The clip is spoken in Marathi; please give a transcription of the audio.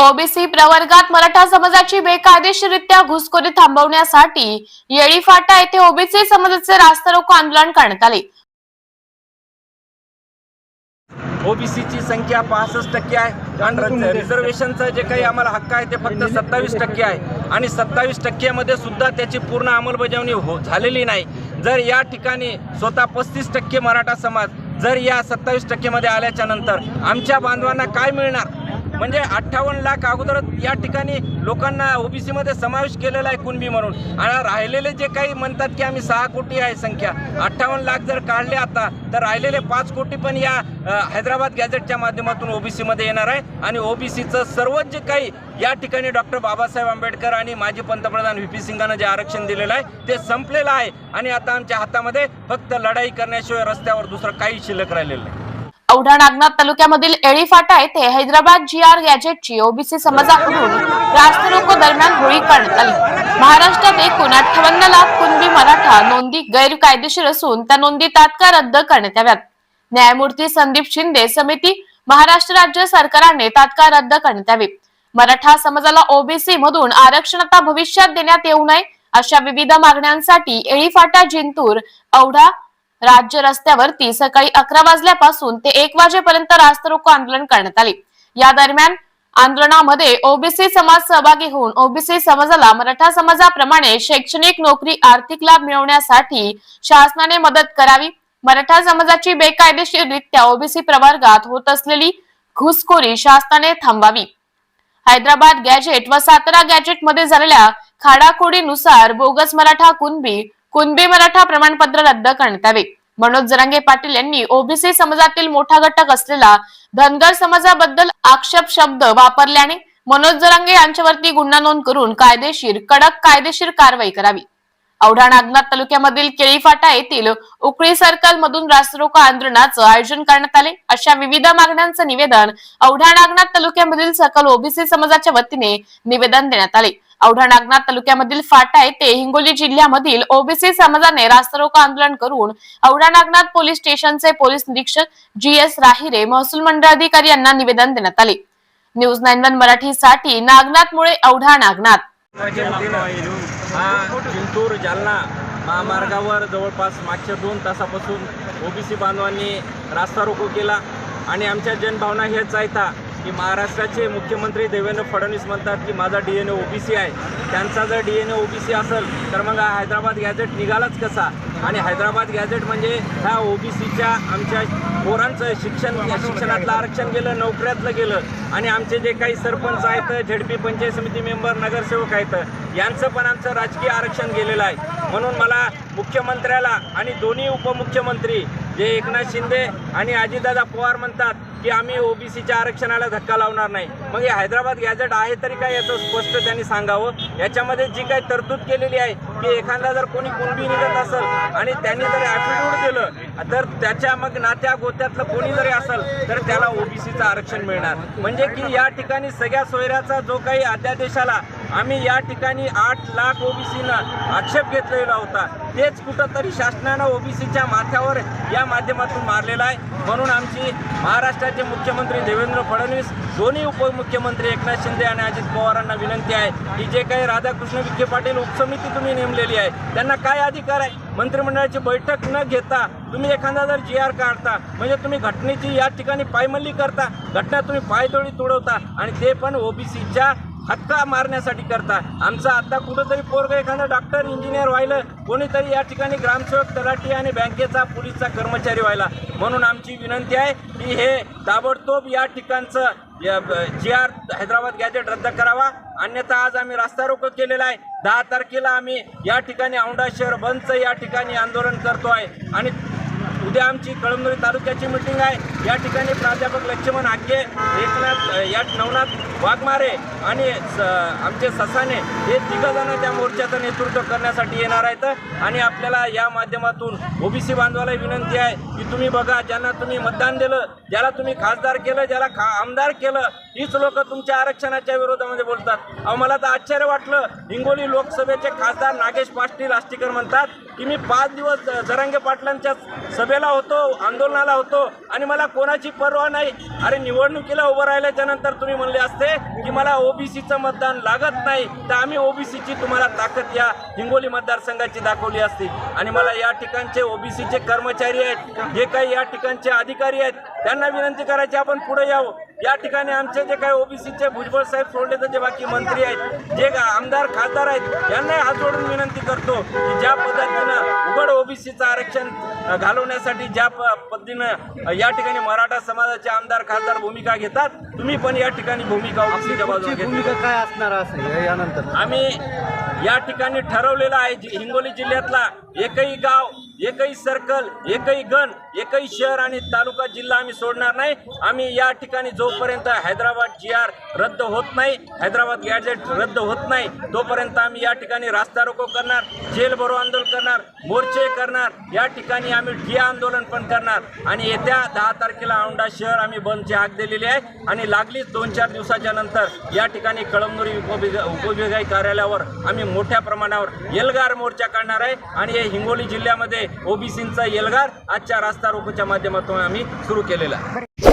ओबीसी प्रवर्गात मराठा समाजाची बेकायदेशीररित्या घुसखोरी थांबवण्यासाठी येळी फाटा येथे ओबीसी समाजाचे रास्ता रोको आंदोलन करण्यात आले. ओबीसीची संख्या पासष्ट टक्के आहे. आणि रिझर्वेशनचं जे काही आम्हाला हक्क आहे ते फक्त सत्तावीस टक्के आहे. आणि सत्तावीस टक्केमध्ये सुद्धा त्याची पूर्ण अंमलबजावणी हो झालेली नाही. जर या ठिकाणी स्वतः पस्तीस टक्के मराठा समाज जर या सत्तावीस टक्केमध्ये आल्याच्यानंतर आमच्या बांधवांना काय मिळणार? म्हणजे अठ्ठावन्न लाख अगोदर या ठिकाणी लोकांना ओबीसीमध्ये समावेश केलेला आहे कुणबी म्हणून. आणि राहिलेले जे काही म्हणतात की आम्ही सहा कोटी आहे संख्या. अठ्ठावन्न लाख जर काढले आता तर राहिलेले पाच कोटी पण या हैदराबाद गॅझेटच्या माध्यमातून ओबीसीमध्ये येणार आहे. आणि ओबीसीचं सर्वच जे काही या ठिकाणी डॉक्टर बाबासाहेब आंबेडकर आणि माजी पंतप्रधान व्ही पी सिंगानं जे आरक्षण दिलेलं आहे ते संपलेलं आहे. आणि आता आमच्या हातामध्ये फक्त लढाई करण्याशिवाय रस्त्यावर दुसरं काही शिल्लक राहिलेलं नाही. औढा नागनाथ तालुक्यामधील एळी फाटा येथे हैदराबाद जी आर गॅजेटची ओबीसी समाजाकडून रास्ता दरम्यान होळी करण्यात आली. महाराष्ट्रात एकूण अठ्ठावन्न लाख कुणबी मराठा नोंदी गैरकायदेशीर असून त्या नोंदी तात्काळ रद्द करण्यात याव्यात. न्यायमूर्ती संदीप शिंदे समिती महाराष्ट्र राज्य सरकारने तात्काळ रद्द करण्यात यावी. मराठा समाजाला ओबीसी मधून आरक्षण आता भविष्यात देण्यात येऊ नये अशा विविध मागण्यांसाठी एळी फाटा जिंतूर औढा राज्य रस्त्यावरती सकाळी अकरा वाजल्यापासून ते एक वाजेपर्यंत रास्त रोको आंदोलन करण्यात आले. या दरम्यान आंदोलनामध्ये ओबीसी समाज सहभागी होऊन ओबीसी समाजाला मराठा समाजाप्रमाणे शैक्षणिक नोकरी आर्थिक लाभ मिळवण्यासाठी शासनाने मदत करावी. मराठा समाजाची बेकायदेशीररित्या ओबीसी प्रवर्गात होत असलेली घुसखोरी शासनाने थांबावी हैदराबाद गॅजेट व सातारा गॅजेटमध्ये झालेल्या खाडाखोडीनुसार बोगस मराठा कुणबी कुणबी मराठा प्रमाणपत्र रद्द करण्यात यावे मनोज जरांगे पाटील यांनी ओबीसी समाजातील मोठा घटक असलेला धनगर समाजाबद्दल आक्षेप शब्द वापरल्याने मनोज जरांगे यांच्यावरती गुन्हा नोंद करून कायदेशीर कडक कायदेशीर कारवाई करावी. औढा नागनाथ तालुक्यामधील केळीफाटा येथील उकळी सर्कल मधून रास्तारोको आंदोलनाचं आयोजन करण्यात आले. अशा विविध मागण्यांचं निवेदन औढा नागनाथ तालुक्यामधील सकल ओबीसी समाजाच्या वतीने निवेदन देण्यात आले. औढा नागनाथ तालुक्यामधील फाटा येथे हिंगोली जिल्ह्यामधील ओबीसी समाजाने रास्तारोको आंदोलन करून औढा नागनाथ पोलीस स्टेशनचे पोलीस निरीक्षक जी एस राहिरे महसूल मंडळ अधिकारी यांना निवेदन देण्यात आले. न्यूज नाईन वन मराठीसाठी नागनाथ मुळे औढा नागनाथ. जिंतूर जालना महामार्गावर जवळपास मागच्या दोन तासापासून ओबीसी बांधवांनी रास्ता रोको केला आणि आमच्या जनभावना हेच आहेत. की महाराष्ट्राचे मुख्यमंत्री देवेंद्र फडणवीस म्हणतात की माझा डी एन ए ओबीसी आहे. त्यांचा जर डी एन ए ओबीसी असेल तर मग हा हैदराबाद गॅझेट निघालाच कसा? आणि हैदराबाद गॅझेट म्हणजे ह्या ओबीसीच्या आमच्या पोरांचं शिक्षण शिक्षणातलं आरक्षण गेलं नोकऱ्यातलं गेलं. आणि आमचे जे काही सरपंच आहेत झेडपी पंचायत समिती मेंबर नगरसेवक आहेत यांचं पण आमचं राजकीय आरक्षण गेलेलं आहे. म्हणून मला मुख्यमंत्र्याला आणि दोन्ही उपमुख्यमंत्री जे एकनाथ शिंदे आणि अजितदादा पवार म्हणतात की आम्ही ओबीसीच्या आरक्षणाला धक्का लावणार नाही. मग हे हैदराबाद गॅझेट आहे तरी काय याचं स्पष्ट त्यांनी सांगावं? याच्यामध्ये जी काही तरतूद केलेली आहे की एखादा जर कोणी कुणबी निघत असेल आणि त्यांनी जर ॲफिडेविट दिलं तर त्याच्या मग नात्या गोत्यातलं कोणी जरी असेल तर त्याला ओबीसीचं आरक्षण मिळणार. म्हणजे की या ठिकाणी सगळ्या सोयऱ्याचा जो काही अध्यादेशाला आम्ही या ठिकाणी आठ लाख ओबीसीनं आक्षेप घेतलेला होता. तेच कुठंतरी शासनानं ओबीसीच्या माथ्यावर या माध्यमातून मारलेला आहे. म्हणून आमची महाराष्ट्राचे मुख्यमंत्री देवेंद्र फडणवीस दोन्ही उपमुख्यमंत्री एकनाथ शिंदे आणि अजित पवारांना विनंती आहे की जे काही राधाकृष्ण विखे पाटील उपसमिती तुम्ही नेमलेली आहे त्यांना काय अधिकार आहे? मंत्रिमंडळाची बैठक न घेता तुम्ही एखादा जर जी आर काढता म्हणजे तुम्ही घटनेची या ठिकाणी पायमल्ली करता घटना तुम्ही पायदोळी तुडवता आणि ते पण ओबीसीच्या हक्का मारण्यासाठी करता आमचा आता कुठंतरी पोरग एखादा डॉक्टर इंजिनियर व्हायला कोणीतरी या ठिकाणी ग्रामसेवक तलाठी आणि बँकेचा पोलीसचा कर्मचारी व्हायला. म्हणून आमची विनंती आहे की हे ताबडतोब या ठिकाणचं जी आर हैदराबाद गॅजेट रद्द करावा. अन्यथा आज आम्ही रास्ता रोको केलेला आहे. दहा तारखेला आम्ही या ठिकाणी औंढा शहर बंदचं या ठिकाणी आंदोलन करतो आहे. आणि उद्या आमची कळमनुरी तालुक्याची मिटिंग आहे. या ठिकाणी प्राध्यापक लक्ष्मण हाके एकनाथ या नवनाथ वाघमारे आणि स आमचे ससाने हे तिघंजणं त्या मोर्चाचं नेतृत्व करण्यासाठी येणार आहेत. आणि आपल्याला या माध्यमातून ओबीसी बांधवाला विनंती आहे की तुम्ही बघा ज्यांना तुम्ही मतदान दिलं ज्याला तुम्ही खासदार केलं ज्याला खा आमदार केलं हीच लोक तुमच्या आरक्षणाच्या विरोधामध्ये बोलतात. अहो मला तर आश्चर्य वाटलं. हिंगोली लोकसभेचे खासदार नागेश पाटील आष्टीकर म्हणतात की मी पाच दिवस जरांगे पाटलांच्या सभेला होतो आंदोलनाला होतो आणि मला कोणाची पर्वा नाही. अरे निवडणुकीला उभं राहिल्याच्या नंतर तुम्ही म्हणले असते की मला ओबीसीचं मतदान लागत नाही. तर आम्ही ओबीसीची तुम्हाला ताकद या हिंगोली मतदारसंघाची दाखवली असती. आणि मला या ठिकाणचे ओबीसीचे कर्मचारी आहेत जे काही या ठिकाणचे अधिकारी आहेत त्यांना विनंती करायची आपण पुढे यावं. या ठिकाणी आमचे जे काही ओबीसीचे भुजबळ साहेब सोडले तर जे बाकी मंत्री आहेत जे आमदार खासदार आहेत यांनाही हात जोडून विनंती करतो की ज्या पद्धतीनं उघड ओबीसीचं आरक्षण घालवण्यासाठी ज्या पद्धतीनं या ठिकाणी मराठा समाजाचे आमदार खासदार भूमिका घेतात तुम्ही पण या ठिकाणी भूमिका भूमिका काय असणार असेल यानंतर? आम्ही या ठिकाणी ठरवलेलं आहे हिंगोली जिल्ह्यातला एकही गाव एकही सर्कल एकही गण एकही शहर आणि तालुका जिल्हा आम्ही सोडणार नाही. आम्ही या ठिकाणी जोपर्यंत हैदराबाद जी आर रद्द होत नाही हैदराबाद गॅजेट रद्द होत नाही तोपर्यंत आम्ही या ठिकाणी रास्ता रोको करणार जेल भरो आंदोलन करणार मोर्चे करणार या ठिकाणी आम्ही ठिया आंदोलन पण करणार. आणि येत्या दहा तारखेला औंढा शहर आम्ही बंदची हाक दिलेली आहे. आणि लागलीच दोन चार दिवसाच्या नंतर या ठिकाणी कळमनुरी उपविभा उपविभागीय कार्यालयावर आम्ही मोठ्या प्रमाणावर एल्गार मोर्चा काढणार आहे. आणि हे हिंगोली जिल्ह्यामध्ये ओबीसींचा एल्गार आजच्या रास्ता रोकोच्या माध्यमातून आम्ही सुरू केलेला. आहे